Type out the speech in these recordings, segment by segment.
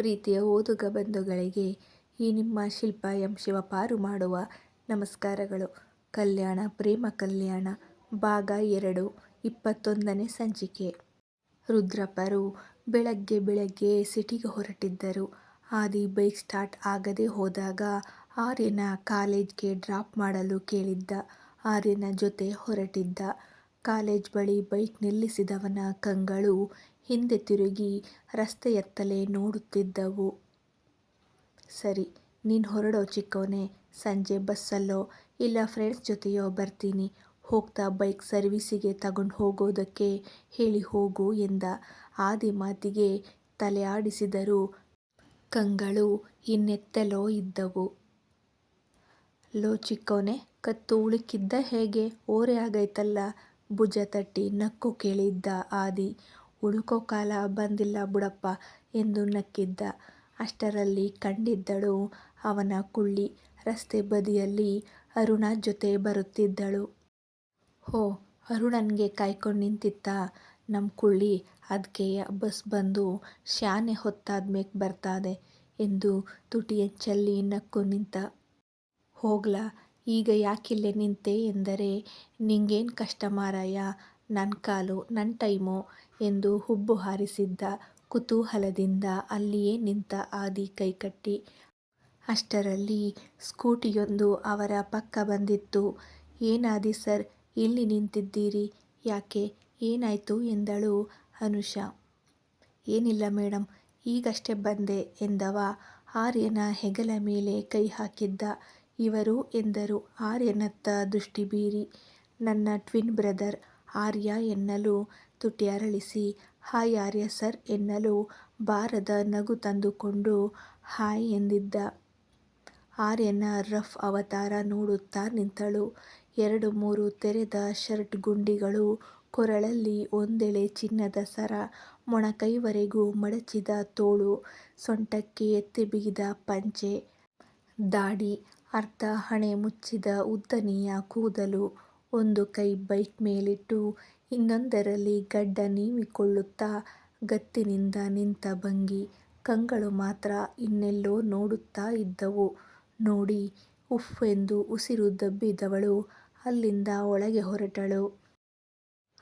ಪ್ರೀತಿಯ ಓದುಗ ಬಂಧುಗಳಿಗೆ ಈ ನಿಮ್ಮ ಶಿಲ್ಪ ಎಂ ಶಿವಪಾರು ಮಾಡುವ ನಮಸ್ಕಾರಗಳು. ಕಲ್ಯಾಣ, ಪ್ರೇಮ ಕಲ್ಯಾಣ, ಭಾಗ ಎರಡು, ಇಪ್ಪತ್ತೊಂದನೇ ಸಂಚಿಕೆ. ರುದ್ರಪ್ಪರು ಬೆಳಗ್ಗೆ ಬೆಳಗ್ಗೆ ಸಿಟಿಗೆ ಹೊರಟಿದ್ದರು. ಆದಿ ಬೈಕ್ ಸ್ಟಾರ್ಟ್ ಆಗದೆ ಹೋದಾಗ ಆರ್ಯನ ಕಾಲೇಜ್ಗೆ ಡ್ರಾಪ್ ಮಾಡಲು ಕೇಳಿದ್ದ. ಆರ್ಯನ ಜೊತೆ ಹೊರಟಿದ್ದ. ಕಾಲೇಜ್ ಬಳಿ ಬೈಕ್ ನಿಲ್ಲಿಸಿದವನ ಕಂಗಳು ಹಿಂದೆ ತಿರುಗಿ ರಸ್ತೆಯತ್ತಲೇ ನೋಡುತ್ತಿದ್ದವು. ಸರಿ, ನೀನ್ ಹೊರಡೋ ಚಿಕ್ಕವನೇ. ಸಂಜೆ ಬಸ್ಸಲ್ಲೋ ಇಲ್ಲ ಫ್ರೆಂಡ್ಸ್ ಜೊತೆಯೋ ಬರ್ತೀನಿ. ಹೋಗ್ತಾ ಬೈಕ್ ಸರ್ವೀಸಿಗೆ ತಗೊಂಡು ಹೋಗೋದಕ್ಕೆ ಹೇಳಿ ಹೋಗು ಎಂದ. ಆದಿ ಮಾತಿಗೆ ತಲೆ ಆಡಿಸಿದರೂ ಕಂಗಳು ಇನ್ನೆತ್ತಲೋ ಇದ್ದವು. ಲೋ ಚಿಕ್ಕವನೇ ಕತ್ತು ಉಳುಕಿದ್ದ ಹೇಗೆ ಓರೆ ಆಗೈತಲ್ಲ ಭುಜ ತಟ್ಟಿ ನಕ್ಕು ಕೇಳಿದ್ದ ಆದಿ. ಉಳುಕೋ ಕಾಲ ಬಂದಿಲ್ಲ ಬುಡಪ್ಪ ಎಂದು ನಕ್ಕಿದ್ದ. ಅಷ್ಟರಲ್ಲಿ ಕಂಡಿದ್ದಳು ಅವನ ಕುಳ್ಳಿ. ರಸ್ತೆ ಬದಿಯಲ್ಲಿ ಅರುಣ ಜೊತೆ ಬರುತ್ತಿದ್ದಳು. ಹೋ, ಅರುಣನ್ಗೆ ಕಾಯ್ಕೊಂಡು ನಿಂತಿತ್ತ ನಮ್ಮ ಕುಳ್ಳಿ ಅದಕ್ಕೆ ಬಸ್ ಬಂದು ಶಾನೆ ಹೊತ್ತಾದ್ಮೇಕ್ ಬರ್ತಾದೆ ಎಂದು ತುಟಿಯ ಚೆಲ್ಲಿ ನಕ್ಕು ನಿಂತ. ಹೋಗ್ಲಾ, ಈಗ ಯಾಕಿಲ್ಲೇ ನಿಂತೆ ಎಂದರೆ ನಿಂಗೇನು ಕಷ್ಟ ಮಾರಾಯ ನನ್ನ ಕಾಲು ನನ್ನ ಟೈಮು ಎಂದು ಹುಬ್ಬು ಹಾರಿಸಿದ್ದ ಕುತೂಹಲದಿಂದ ಅಲ್ಲಿಯೇ ನಿಂತ ಆದಿ ಕೈಕಟ್ಟಿ. ಅಷ್ಟರಲ್ಲಿ ಸ್ಕೂಟಿಯೊಂದು ಅವರ ಪಕ್ಕ ಬಂದಿತ್ತು. ಏನಾದಿ ಸರ್, ಇಲ್ಲಿ ನಿಂತಿದ್ದೀರಿ ಯಾಕೆ ಏನಾಯ್ತು ಎಂದಳು ಅನುಷಾ. ಏನಿಲ್ಲ ಮೇಡಂ, ಈಗಷ್ಟೇ ಬಂದೆ ಎಂದವ ಆರ್ಯನ ಹೆಗಲ ಮೇಲೆ ಕೈ ಹಾಕಿದ್ದ. ಇವರು ಎಂದರು ಆರ್ಯನತ್ತ ದೃಷ್ಟಿ ಬೀರಿ. ನನ್ನ ಟ್ವಿನ್ ಬ್ರದರ್ ಆರ್ಯ ಎನ್ನಲು ತುಟಿ ಅರಳಿಸಿ ಹಾಯ್ ಆರ್ಯ ಸರ್ ಎನ್ನಲು ಬಾರದ ನಗು ತಂದುಕೊಂಡು ಹಾಯ್ ಎಂದಿದ್ದ. ಆರ್ಯನ ರಫ್ ಅವತಾರ ನೋಡುತ್ತಾ ನಿಂತಳು. ಎರಡು ಮೂರು ತೆರೆದ ಶರ್ಟ್ ಗುಂಡಿಗಳು, ಕೊರಳಲ್ಲಿ ಒಂದೆಳೆ ಚಿನ್ನದ ಸರ, ಮೊಣಕೈವರೆಗೂ ಮಡಚಿದ ತೋಳು, ಸೊಂಟಕ್ಕೆ ಎತ್ತಿ ಬಿಗಿದ ಪಂಚೆ, ದಾಡಿ ಅರ್ಧ ಹಣೆ ಮುಚ್ಚಿದ ಉದ್ದನೆಯ ಕೂದಲು, ಒಂದು ಕೈ ಬೈಕ್ ಮೇಲಿಟ್ಟು ಇನ್ನೊಂದರಲ್ಲಿ ಗಡ್ಡ ನೀವಿಕೊಳ್ಳುತ್ತಾ ಗತ್ತಿನಿಂದ ನಿಂತ ಭಂಗಿ, ಕಂಗಳು ಮಾತ್ರ ಇನ್ನೆಲ್ಲೋ ನೋಡುತ್ತಾ ಇದ್ದವು. ನೋಡಿ, ಉಫ್ ಎಂದು ಉಸಿರು ದಬ್ಬಿದವಳು ಅಲ್ಲಿಂದ ಒಳಗೆ ಹೊರಟಳು.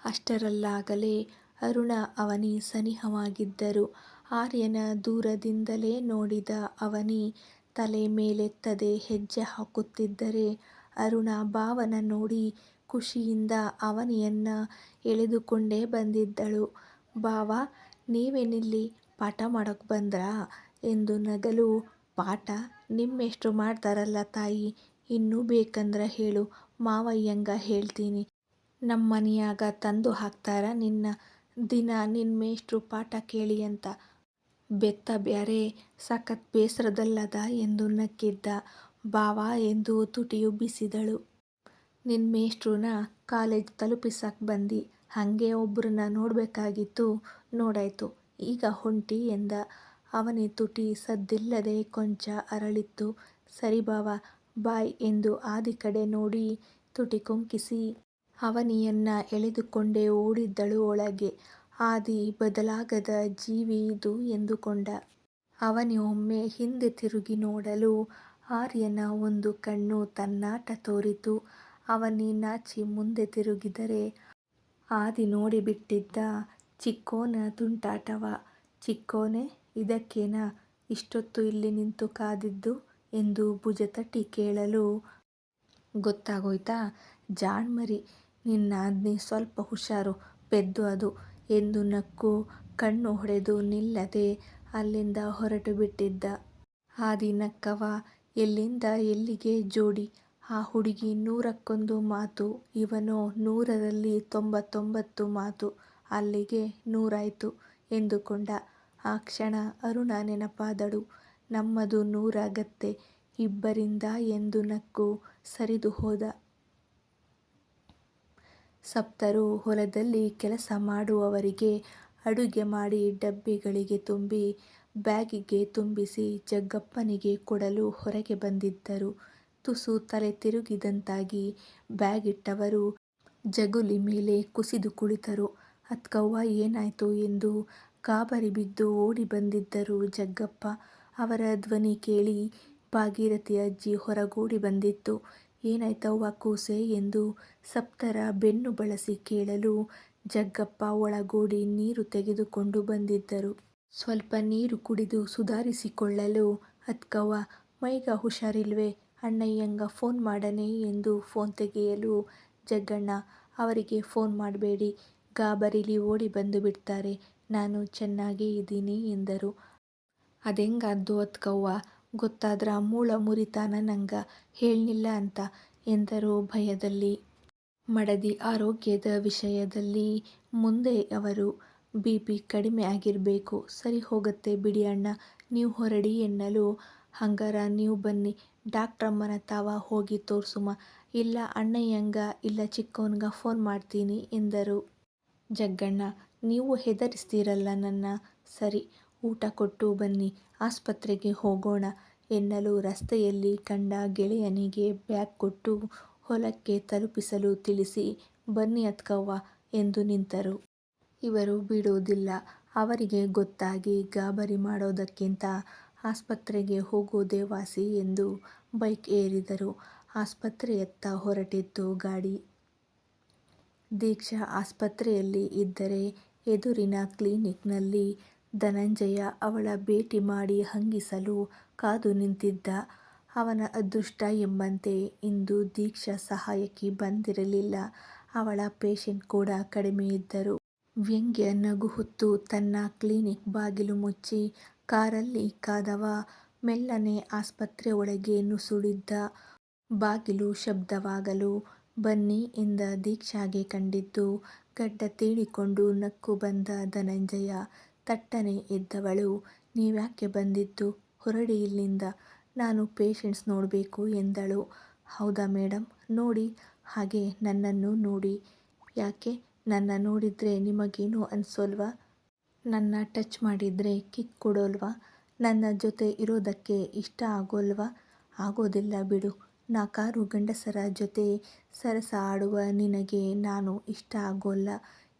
ಅಷ್ಟರಲ್ಲಾಗಲೇ ಅರುಣ ಅವನಿ ಸನಿಹವಾಗಿದ್ದರು. ಆರ್ಯನ ದೂರದಿಂದಲೇ ನೋಡಿದ ಅವನಿ ತಲೆ ಮೇಲೆತ್ತದೆ ಹೆಜ್ಜೆ ಹಾಕುತ್ತಿದ್ದರೆ ಅರುಣ ಭಾವನ ನೋಡಿ ಖುಷಿಯಿಂದ ಅವನಿಯನ್ನು ಎಳೆದುಕೊಂಡೇ ಬಂದಿದ್ದಳು. ಭಾವ ನೀವೇನಿಲ್ಲಿ ಪಾಠ ಮಾಡೋಕ್ ಬಂದ್ರಾ? ಎಂದು ನಗಲು. ಪಾಠ? ನಿಮ್ಮೆಷ್ಟು ಮಾಡ್ತಾರಲ್ಲ ತಾಯಿ. ಇನ್ನೂ ಬೇಕಂದ್ರ ಹೇಳು. ಮಾವಯ್ಯಂಗ ಹೇಳ್ತೀನಿ. ನಮ್ಮ ಮನೆಯಾಗ ತಂದು ಹಾಕ್ತಾರ ನಿನ್ನ. ದಿನಾ ನಿನ್ ಮೇಷ್ಟ್ರು ಪಾಠ ಕೇಳಿ ಅಂತ. ಬೆತ್ತ ಬ್ಯಾರೆ, ಸಖತ್ ಬೇಸರದಲ್ಲದ ಎಂದು ನಕ್ಕಿದ್ದ. ಭಾವ ಎಂದು ತುಟಿ ಉಬ್ಬಿಸಿದಳು. ನಿನ್ ಮೇಷ್ಟ್ರುನ ಕಾಲೇಜ್ ತಲುಪಿಸಕ್ಕೆ ಬಂದಿ ಹಾಗೆ ಒಬ್ಬರನ್ನ ನೋಡಬೇಕಾಗಿತ್ತು ನೋಡಾಯ್ತು ಈಗ ಹೊಂಟಿ ಎಂದ. ಅವನಿ ತುಟಿ ಸದ್ದಿಲ್ಲದೆ ಕೊಂಚ ಅರಳಿತ್ತು. ಸರಿ ಬಾವ, ಬಾಯ್ ಎಂದು ಆದಿ ಕಡೆ ನೋಡಿ ತುಟಿ ಕೊಂಕಿಸಿ ಅವನಿಯನ್ನ ಎಳೆದುಕೊಂಡೇ ಓಡಿದ್ದಳು ಒಳಗೆ. ಆದಿ ಬದಲಾಗದ ಜೀವಿ ಇದು ಎಂದುಕೊಂಡ. ಅವನಿ ಒಮ್ಮೆ ಹಿಂದೆ ತಿರುಗಿ ನೋಡಲು ಆರ್ಯನ ಒಂದು ಕಣ್ಣು ತನ್ನಾಟ ತೋರಿತು. ಅವನಿ ನಾಚಿ ಮುಂದೆ ತಿರುಗಿದರೆ, ಆದಿ ನೋಡಿಬಿಟ್ಟಿದ್ದ ಚಿಕ್ಕೋನ ತುಂಟಾಟವ. ಚಿಕ್ಕೋನೆ, ಇದಕ್ಕೇನಾ? ಇಷ್ಟೊತ್ತು ಇಲ್ಲಿ ನಿಂತು ಕಾದಿದ್ದು? ಎಂದು ಭುಜ ತಟ್ಟಿ ಕೇಳಲು, ಗೊತ್ತಾಗೋಯ್ತಾ? ಜಾಣ್ಮರಿ, ನಿನ್ನ ಆಜ್ಞೆ ಸ್ವಲ್ಪ ಹುಷಾರು. ಪೆದ್ದು ಅದು. ಎಂದು ನಕ್ಕು ಕಣ್ಣು ಹೊಡೆದು ನಿಲ್ಲದೆ ಅಲ್ಲಿಂದ ಹೊರಟು ಬಿಟ್ಟಿದ್ದ. ಆದಿ ನಕ್ಕವ, ಎಲ್ಲಿಂದ ಎಲ್ಲಿಗೆ ಜೋಡಿ ಆ ಹುಡುಗಿ ನೂರಕ್ಕೊಂದು ಮಾತು, ಇವನು ನೂರರಲ್ಲಿ ತೊಂಬತ್ತೊಂಬತ್ತು ಮಾತು, ಅಲ್ಲಿಗೆ ನೂರಾಯಿತು ಎಂದುಕೊಂಡ. ಆ ಕ್ಷಣ ಅರುಣ ನೆನಪಾದಳು. ನಮ್ಮದು ನೂರಾಗತ್ತೆ, ಇಬ್ಬರಿಂದ ಎಂದು ನಕ್ಕು ಸರಿದು ಹೋದ. ಸಪ್ತರು ಹೊಲದಲ್ಲಿ ಕೆಲಸ ಮಾಡುವವರಿಗೆ ಅಡುಗೆ ಮಾಡಿ ಡಬ್ಬಿಗಳಿಗೆ ತುಂಬಿ, ಬ್ಯಾಗಿಗೆ ತುಂಬಿಸಿ ಜಗ್ಗಪ್ಪನಿಗೆ ಕೊಡಲು ಹೊರಗೆ ಬಂದಿದ್ದರು. ತುಸು ತಲೆ ತಿರುಗಿದಂತಾಗಿ ಬ್ಯಾಗಿಟ್ಟವರು ಜಗುಲಿ ಮೇಲೆ ಕುಸಿದು ಕುಳಿತರು. ಅತ್ಕವ್ವ ಏನಾಯ್ತು ಎಂದು ಕಾಬರಿ ಬಿದ್ದು ಓಡಿ ಬಂದಿದ್ದರು ಜಗ್ಗಪ್ಪ. ಅವರ ಧ್ವನಿ ಕೇಳಿ ಭಾಗೀರಥಿ ಅಜ್ಜಿ ಹೊರಗೂಡಿ ಬಂದಿತ್ತು. ಏನಾಯ್ತವ್ವ ಕೂಸೇ ಎಂದು ಸಪ್ತರ ಬೆನ್ನು ಬಳಸಿ ಕೇಳಲು ಜಗ್ಗಪ್ಪ ಒಳಗೂಡಿ ನೀರು ತೆಗೆದುಕೊಂಡು ಬಂದಿದ್ದರು. ಸ್ವಲ್ಪ ನೀರು ಕುಡಿದು ಸುಧಾರಿಸಿಕೊಳ್ಳಲು ಅತ್ಕವ್ವ, ಮೈಗ ಹುಷಾರಿಲ್ವೇ ಅಣ್ಣಯ್ಯಂಗ ಫೋನ್ ಮಾಡನೆ ಎಂದು ಫೋನ್ ತೆಗೆಯಲು ಜಗ್ಗಣ್ಣ, ಅವರಿಗೆ ಫೋನ್ ಮಾಡಬೇಡಿ, ಗಾಬರಿಲಿ ಓಡಿ ಬಂದು ಬಿಡ್ತಾರೆ, ನಾನು ಚೆನ್ನಾಗೇ ಇದ್ದೀನಿ ಎಂದರು. ಅದೆಂಗಾದ್ದು ಅತ್ಕವ್ವ ಗೊತ್ತಾದ್ರ ಮೂಳ ಮುರಿತಾನ ನಂಗ, ಹೇಳ್ನಿಲ್ಲ ಅಂತ ಎಂದರು ಭಯದಲ್ಲಿ. ಮಡದಿ ಆರೋಗ್ಯದ ವಿಷಯದಲ್ಲಿ ಮುಂದೆ ಅವರು, ಬಿ. ಪಿ ಕಡಿಮೆ ಆಗಿರಬೇಕು, ಸರಿ ಹೋಗುತ್ತೆ ಬಿಡಿ ಅಣ್ಣ, ನೀವು ಹೊರಡಿ ಎನ್ನಲು ಹಂಗಾರ ನೀವು ಬನ್ನಿ. ಡಾಕ್ಟ್ರಮ್ಮನ ತಾವ ಹೋಗಿ ತೋರ್ಸುಮ. ಇಲ್ಲ ಅಣ್ಣಯ್ಯಂಗ, ಇಲ್ಲ ಚಿಕ್ಕವನ್ಗ ಫೋನ್ ಮಾಡ್ತೀನಿ ಎಂದರು. ಜಗ್ಗಣ್ಣ, ನೀವು ಹೆದರಿಸ್ತೀರಲ್ಲ ನನ್ನ. ಸರಿ, ಊಟ ಕೊಟ್ಟು ಬನ್ನಿ. ಆಸ್ಪತ್ರೆಗೆ ಹೋಗೋಣ ಎನ್ನಲು ರಸ್ತೆಯಲ್ಲಿ ಕಂಡ ಗೆಳೆಯನಿಗೆ ಬ್ಯಾಗ್ ಕೊಟ್ಟು ಹೊಲಕ್ಕೆ ತಲುಪಿಸಲು ತಿಳಿಸಿ, ಬನ್ನಿ ಅತ್ಕವ್ವ ಎಂದು ನಿಂತರು. ಇವರು ಬಿಡೋದಿಲ್ಲ. ಅವರಿಗೆ ಗೊತ್ತಾಗಿ ಗಾಬರಿ ಮಾಡೋದಕ್ಕಿಂತ ಆಸ್ಪತ್ರೆಗೆ ಹೋಗೋದೇ ವಾಸಿ ಎಂದು ಬೈಕ್ ಏರಿದರು. ಆಸ್ಪತ್ರೆಯತ್ತ ಹೊರಟಿದ್ದು ಗಾಡಿ. ದೀಕ್ಷಾ ಆಸ್ಪತ್ರೆಯಲ್ಲಿ ಇದ್ದರೆ ಎದುರಿನ ಕ್ಲಿನಿಕ್ನಲ್ಲಿ ಧನಂಜಯ ಅವಳ ಭೇಟಿ ಮಾಡಿ ಹಂಗಿಸಲು ಕಾದು ನಿಂತಿದ್ದ. ಅವನ ಅದೃಷ್ಟ ಎಂಬಂತೆ ಇಂದು ದೀಕ್ಷಾ ಸಹಾಯಕ್ಕೆ ಬಂದಿರಲಿಲ್ಲ. ಅವಳ ಪೇಷಂಟ್ ಕೂಡ ಕಡಿಮೆಯಿದ್ದರು. ವ್ಯಂಗ್ಯ ನಗು ಹೊತ್ತು ತನ್ನ ಕ್ಲಿನಿಕ್ ಬಾಗಿಲು ಮುಚ್ಚಿ ಕಾರಲ್ಲಿ ಕಾದವ ಮೆಲ್ಲನೆ ಆಸ್ಪತ್ರೆ ಒಳಗೆ ನುಸುಳಿದ್ದ ಬಾಗಿಲು ಶಬ್ದವಾಗಲು ಬನ್ನಿ ಎಂದ ದೀಕ್ಷಾಗೆ ಕಂಡಿದ್ದು ಗಡ್ಡ ತೀಡಿಕೊಂಡು ನಕ್ಕು ಬಂದ ಧನಂಜಯ. ತಟ್ಟನೆ ಎದ್ದವಳು, ನೀವ್ಯಾಕೆ ಬಂದಿದ್ದು? ಹೊರಡಿ ಇಲ್ಲಿಂದ. ನಾನು ಪೇಷಂಟ್ಸ್ ನೋಡಬೇಕು ಎಂದಳು. ಹೌದಾ ಮೇಡಂ, ನೋಡಿ. ಹಾಗೆ ನನ್ನನ್ನು ನೋಡಿ. ಯಾಕೆ? ನನ್ನ ನೋಡಿದ್ರೆ ನಿಮಗೇನು ಅನ್ಸೋಲ್ವಾ? ನನ್ನ ಟಚ್ ಮಾಡಿದರೆ ಕಿಕ್ ಕೊಡೋಲ್ವಾ? ನನ್ನ ಜೊತೆ ಇರೋದಕ್ಕೆ ಇಷ್ಟ ಆಗೋಲ್ವಾ? ಆಗೋದಿಲ್ಲ ಬಿಡು. ನಾಕಾರು ಗಂಡಸರ ಜೊತೆ ಸರಸ ಆಡುವ ನಿನಗೆ ನಾನು ಇಷ್ಟ ಆಗೋಲ್ಲ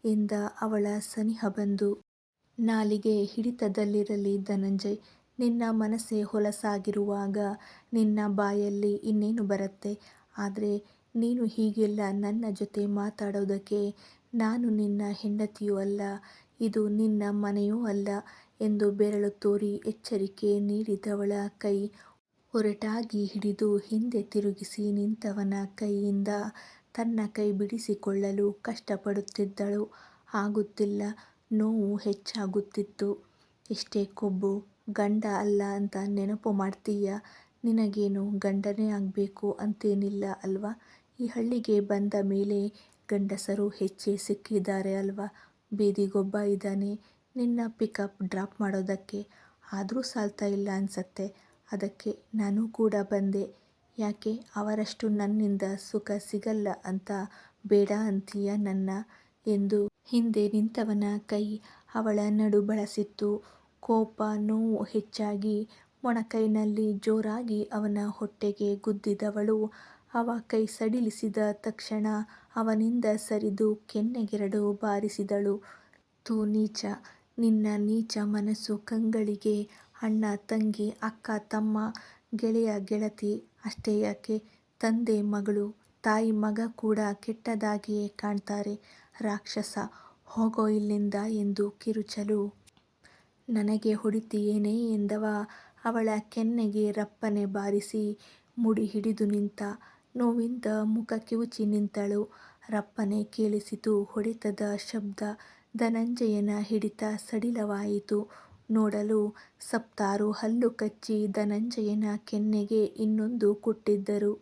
ಎಂದ ಅವಳ ಸನಿಹ ಬಂದು. ನಾಲಿಗೆ ಹಿಡಿತದಲ್ಲಿರಲಿ ಧನಂಜಯ್. ನಿನ್ನ ಮನಸ್ಸೇ ಹೊಲಸಾಗಿರುವಾಗ ನಿನ್ನ ಬಾಯಲ್ಲಿ ಇನ್ನೇನು ಬರುತ್ತೆ? ಆದರೆ ನೀನು ಹೀಗೆಲ್ಲ ನನ್ನ ಜೊತೆ ಮಾತಾಡೋದಕ್ಕೆ ನಾನು ನಿನ್ನ ಹೆಂಡತಿಯೂ ಅಲ್ಲ. ಇದು ನಿನ್ನ ಮನೆಯೂ ಅಲ್ಲ ಎಂದು ಬೆರಳು ತೋರಿ ಎಚ್ಚರಿಕೆ ನೀಡಿದವಳ ಕೈ ಒರಟಾಗಿ ಹಿಡಿದು ಹಿಂದೆ ತಿರುಗಿಸಿ ನಿಂತವನ ಕೈಯಿಂದ ತನ್ನ ಕೈ ಬಿಡಿಸಿಕೊಳ್ಳಲು ಕಷ್ಟಪಡುತ್ತಿದ್ದಳು. ಆಗುತ್ತಿಲ್ಲ, ನೋವು ಹೆಚ್ಚಾಗುತ್ತಿತ್ತು. ಎಷ್ಟೇ ಕೊಬ್ಬು, ಗಂಡ ಅಲ್ಲ ಅಂತ ನೆನಪು ಮಾಡ್ತೀಯ ನಿನಗೇನು ಗಂಡನೇ ಆಗಬೇಕು ಅಂತೇನಿಲ್ಲ ಅಲ್ವಾ ಈ ಹಳ್ಳಿಗೆ ಬಂದ ಮೇಲೆ ಗಂಡಸರು ಹೆಚ್ಚೇ ಸಿಕ್ಕಿದ್ದಾರೆ ಅಲ್ವಾ ಬೀದಿಗೊಬ್ಬ ಇದ್ದಾನೆ ನಿನ್ನ ಪಿಕಪ್ ಡ್ರಾಪ್ ಮಾಡೋದಕ್ಕೆ ಆದರೂ ಸಾಲ್ತಾ ಇಲ್ಲ ಅನಿಸತ್ತೆ. ಅದಕ್ಕೆ ನಾನು ಕೂಡ ಬಂದೆ. ಯಾಕೆ? ಅವರಷ್ಟು ನನ್ನಿಂದ ಸುಖ ಸಿಗಲ್ಲ ಅಂತ ಬೇಡ ಅಂತೀಯ ನನ್ನ? ಎಂದು ಹಿಂದೆ ನಿಂತವನ ಕೈ ಅವಳ ನಡು ಬಳಸಿತ್ತು. ಕೋಪ, ನೋವು ಹೆಚ್ಚಾಗಿ ಮೊಣಕೈನಲ್ಲಿ ಜೋರಾಗಿ ಅವನ ಹೊಟ್ಟೆಗೆ ಗುದ್ದಿದವಳು. ಅವ ಕೈ ಸಡಿಲಿಸಿದ ತಕ್ಷಣ ಅವನಿಂದ ಸರಿದು ಕೆನ್ನೆಗೆರಡು ಬಾರಿಸಿದಳು. ತೂ ನೀಚ, ನಿನ್ನ ನೀಚ ಮನಸ್ಸು ಕಂಗಳಿಗೆ, ಅಣ್ಣ, ತಂಗಿ, ಅಕ್ಕ, ತಮ್ಮ, ಗೆಳೆಯ, ಗೆಳತಿ, ಅಷ್ಟೇ ಯಾಕೆ ತಂದೆ, ಮಗಳು, ತಾಯಿ, ಮಗ ಕೂಡ ಕೆಟ್ಟದಾಗಿಯೇ ಕಾಣ್ತಾರೆ ರಾಕ್ಷಸ, ಹೋಗೋ ಇಲ್ಲಿಂದ ಎಂದು ಕಿರುಚಲು. ನನಗೆ ಹೊಡಿತೀಯೇನೇ ಎಂದವ ಅವಳ ಕೆನ್ನೆಗೆ ರಪ್ಪನೆ ಬಾರಿಸಿ ಮುಡಿ ಹಿಡಿದು ನಿಂತ. ನೋವಿಂದ ಮುಖ ಕಿವುಚಿ ನಿಂತಳು. ರಪ್ಪನೆ ಕೇಳಿಸಿತು ಹೊಡೆತದ ಶಬ್ದ. ಧನಂಜಯನ ಹಿಡಿತ ಸಡಿಲವಾಯಿತು. ನೋಡಲು ಸಪ್ತಾರು ಹಲ್ಲು ಕಚ್ಚಿ ಧನಂಜಯನ ಕೆನ್ನೆಗೆ ಇನ್ನೊಂದು ಕೊಟ್ಟಿದ್ದರು.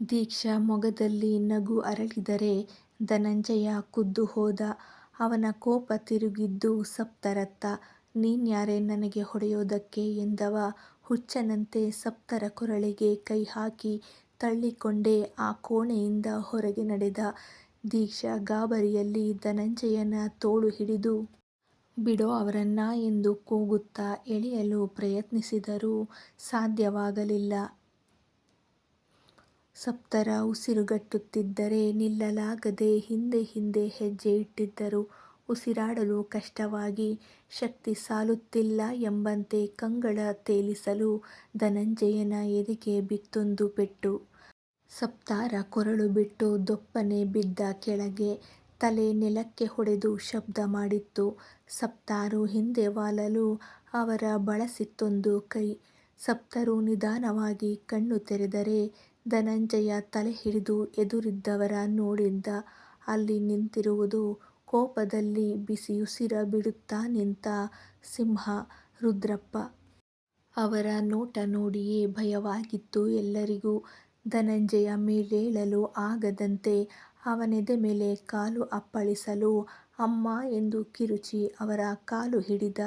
ದೀಕ್ಷಾ ಮೊಗದಲ್ಲಿ ನಗು ಅರಳಿದರೆ ಧನಂಜಯ ಕುದ್ದು ಹೋದ. ಅವನ ಕೋಪ ತಿರುಗಿದ್ದು ಸಪ್ತರತ್ತ. ನೀನ್ಯಾರೆ ನನಗೆ ಹೊಡೆಯೋದಕ್ಕೆ ಎಂದವ ಹುಚ್ಚನಂತೆ ಸಪ್ತರ ಕೊರಳಿಗೆ ಕೈ ಹಾಕಿ ತಳ್ಳಿಕೊಂಡೇ ಆ ಕೋಣೆಯಿಂದ ಹೊರಗೆ ನಡೆದ. ದೀಕ್ಷಾ ಗಾಬರಿಯಲ್ಲಿ ಧನಂಜಯನ ತೋಳು ಹಿಡಿದು, ಬಿಡೋ ಅವರನ್ನ ಎಂದು ಕೂಗುತ್ತಾ ಎಳೆಯಲು ಪ್ರಯತ್ನಿಸಿದರೂ ಸಾಧ್ಯವಾಗಲಿಲ್ಲ. ಸಪ್ತರ ಉಸಿರುಗಟ್ಟುತ್ತಿದ್ದರೆ ನಿಲ್ಲಲಾಗದೆ ಹಿಂದೆ ಹಿಂದೆ ಹೆಜ್ಜೆ ಇಟ್ಟಿದ್ದರು. ಉಸಿರಾಡಲು ಕಷ್ಟವಾಗಿ ಶಕ್ತಿ ಸಾಲುತ್ತಿಲ್ಲ ಎಂಬಂತೆ ಕಂಗಳ ತೇಲಿಸಲು ಧನಂಜಯನ ಎದೆಗೆ ಬಿತ್ತೊಂದು ಪೆಟ್ಟು. ಸಪ್ತಾರ ಕೊರಳು ಬಿಟ್ಟು ದೊಪ್ಪನೆ ಬಿದ್ದ ಕೆಳಗೆ. ತಲೆ ನೆಲಕ್ಕೆ ಹೊಡೆದು ಶಬ್ದ ಮಾಡಿತ್ತು. ಸಪ್ತಾರು ಹಿಂದೆ ವಾಲಲು ಅವರ ಬಳಸಿತ್ತೊಂದು ಕೈ. ಸಪ್ತರು ನಿಧಾನವಾಗಿ ಕಣ್ಣು ತೆರೆದರೆ ಧನಂಜಯ ತಲೆ ಹಿಡಿದು ಎದುರಿದ್ದವರ ನೋಡಿದ್ದ. ಅಲ್ಲಿ ನಿಂತಿರುವುದು ಕೋಪದಲ್ಲಿ ಬಿಸಿಯುಸಿರ ಬಿಡುತ್ತಾ ನಿಂತ ಸಿಂಹ ರುದ್ರಪ್ಪ. ಅವರ ನೋಟ ನೋಡಿಯೇ ಭಯವಾಗಿತ್ತು ಎಲ್ಲರಿಗೂ. ಧನಂಜಯ ಮೇಲೇಳಲು ಆಗದಂತೆ ಅವನೆದೆ ಮೇಲೆ ಕಾಲು ಅಪ್ಪಳಿಸಲು ಅಮ್ಮ ಎಂದು ಕಿರುಚಿ ಅವರ ಕಾಲು ಹಿಡಿದ.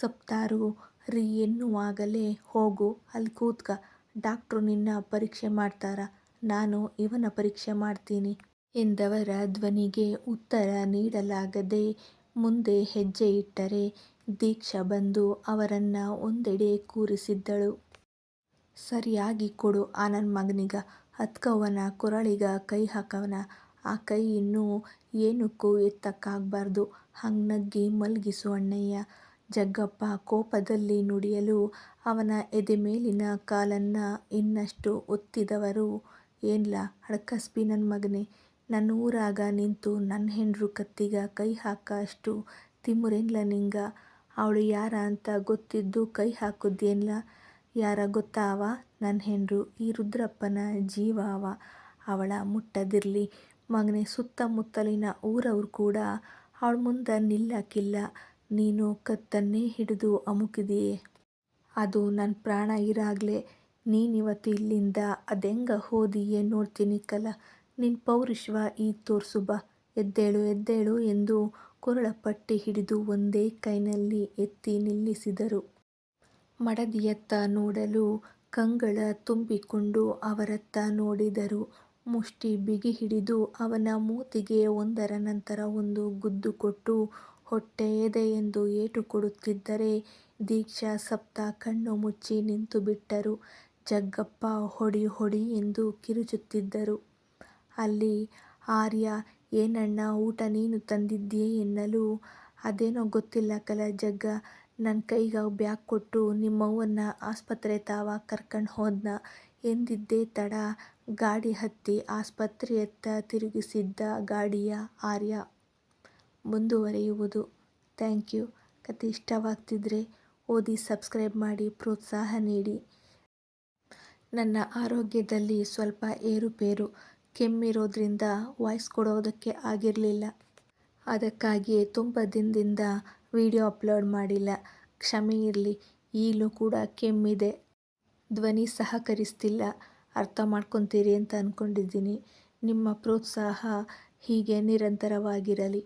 ಸಪ್ತಾರು ರೀ ಎನ್ನುವಾಗಲೇ ಹೋಗು, ಅಲ್ಲಿ ಕೂತ್ಕ. ಡಾಕ್ಟ್ರು ನಿನ್ನ ಪರೀಕ್ಷೆ ಮಾಡ್ತಾರ. ನಾನು ಇವನ ಪರೀಕ್ಷೆ ಮಾಡ್ತೀನಿ. ಎಂದವರ ಧ್ವನಿಗೆ ಉತ್ತರ ನೀಡಲಾಗದೆ ಮುಂದೆ ಹೆಜ್ಜೆ ಇಟ್ಟರೆ ದೀಕ್ಷಾ ಬಂದು ಅವರನ್ನು ಒಂದೆಡೆ ಕೂರಿಸಿದ್ದಳು. ಸರಿಯಾಗಿ ಕೊಡು ಆ ಮಗನಿಗ. ಹತ್ಕವ್ವನ ಕೊರಳಿಗ ಕೈ ಹಾಕವನ ಆ ಕೈ ಇನ್ನು ಏನುಕ್ಕೂ ಎತ್ತಕ್ಕಾಗಬಾರ್ದು ಹಂಗೆ ನಗ್ಗಿ ಮಲ್ಗಿಸು ಅಣ್ಣಯ್ಯ. ಜಗ್ಗಪ್ಪ ಕೋಪದಲ್ಲಿ ನುಡಿಯಲು ಅವನ ಎದೆ ಮೇಲಿನ ಕಾಲನ್ನ ಇನ್ನಷ್ಟು ಒತ್ತಿದವರು ಏನ್ಲ ಅಡ್ಕಸ್ಬಿ ನನ್ನ ಮಗನೇ. ನನ್ ಊರಾಗ ನಿಂತು ನನ್ನ ಹೆಂಡ್ರು ಕತ್ತಿಗ ಕೈ ಹಾಕ ಅಷ್ಟು ತಿಮುರೇನ್ಲ ನಿಂಗ. ಅವಳು ಯಾರ ಅಂತ ಗೊತ್ತಿದ್ದು ಕೈ ಹಾಕುದ್ಯೇನ್ಲ. ಯಾರ ಗೊತ್ತಾವ ನನ್ನ ನನ್ ಹೆಂಡ್ರು ಈ ರುದ್ರಪ್ಪನ ಜೀವ ಅವ. ಅವಳ ಮುಟ್ಟದಿರ್ಲಿ ಮಗನೇ ಸುತ್ತ ಮುತ್ತಲಿನ ಊರವ್ರು ಕೂಡ ಅವ್ಳ್ ಮುಂದ ನಿಲ್ಲಕ್ಕಿಲ್ಲ ನೀನು ಕತ್ತನ್ನೇ ಹಿಡಿದು ಅಮುಕಿದಿಯೆ. ಅದು ನನ್ನ ಪ್ರಾಣ ಇರಾಗ್ಲೇ ನೀನಿವತ್ತು ಇಲ್ಲಿಂದ ಅದೆಂಗ ಹೋದಿಯೆ ನೋಡ್ತೀನಿ ಕಲ. ನಿನ್ ಪೌರುಷವ ಈ ತೋರ್ಸು ಬಾ. ಎದ್ದೇಳು ಎದ್ದೇಳು ಎಂದು ಕೊರಳ ಪಟ್ಟಿ ಹಿಡಿದು ಒಂದೇ ಕೈನಲ್ಲಿ ಎತ್ತಿ ನಿಲ್ಲಿಸಿದರು. ಮಡದಿಯತ್ತ ನೋಡಲು ಕಂಗಳ ತುಂಬಿಕೊಂಡು ಅವರತ್ತ ನೋಡಿದರು. ಮುಷ್ಟಿ ಬಿಗಿಹಿಡಿದು ಅವನ ಮೂತಿಗೆ ಒಂದರ ನಂತರ ಒಂದು ಗುದ್ದು ಕೊಟ್ಟು, ಹೊಟ್ಟೆ ಎದೆ ಎಂದು ಏಟು ಕೊಡುತ್ತಿದ್ದರೆ ದೀಕ್ಷಾ ಸಪ್ತಾ ಕಣ್ಣು ಮುಚ್ಚಿ ನಿಂತುಬಿಟ್ಟರು. ಜಗ್ಗಪ್ಪ ಹೊಡಿ ಹೊಡಿ ಎಂದು ಕಿರುಚುತ್ತಿದ್ದರು. ಅಲ್ಲಿ ಆರ್ಯ ಏನಣ್ಣ ಊಟ ನೀನು ತಂದಿದ್ಯೆ ಎನ್ನಲು ಅದೇನೋ ಗೊತ್ತಿಲ್ಲ ಕಲ ಜಗ್ಗ, ನನ್ನ ಕೈಗ ಬ್ಯಾಗ್ ಕೊಟ್ಟು ನಿಮ್ಮವ್ವನ್ನ ಆಸ್ಪತ್ರೆತವ ಕರ್ಕಂಡು ಹೋದ್ನ ಎಂದಿದ್ದೇ ತಡ ಗಾಡಿ ಹತ್ತಿ ಆಸ್ಪತ್ರೆಯತ್ತ ತಿರುಗಿಸಿದ್ದ ಗಾಡಿಯ ಆರ್ಯ. ಮುಂದುವರಿಯುವುದು ಥ್ಯಾಂಕ್ಯೂ ಕಥೆ ಇಷ್ಟವಾಗ್ತಿದ್ರೆ ಓದಿ ಸಬ್ಸ್ಕ್ರೈಬ್ ಮಾಡಿ ಪ್ರೋತ್ಸಾಹ ನೀಡಿ. ನನ್ನ ಆರೋಗ್ಯದಲ್ಲಿ ಸ್ವಲ್ಪ ಏರುಪೇರು. ಕೆಮ್ಮಿರೋದ್ರಿಂದ ವಾಯ್ಸ್ ಕೊಡೋದಕ್ಕೆ ಆಗಿರಲಿಲ್ಲ ಅದಕ್ಕಾಗಿಯೇ ತುಂಬ ದಿನದಿಂದ ವಿಡಿಯೋ ಅಪ್ಲೋಡ್ ಮಾಡಿಲ್ಲ. ಕ್ಷಮೆ ಇರಲಿ, ಈಗಲೂ ಕೂಡ ಕೆಮ್ಮಿದೆ. ಧ್ವನಿ ಸಹಕರಿಸ್ತಿಲ್ಲ. ಅರ್ಥ ಮಾಡ್ಕೊತೀರಿ ಅಂತ ಅಂದ್ಕೊಂಡಿದ್ದೀನಿ ನಿಮ್ಮ ಪ್ರೋತ್ಸಾಹ ಹೀಗೆ ನಿರಂತರವಾಗಿರಲಿ.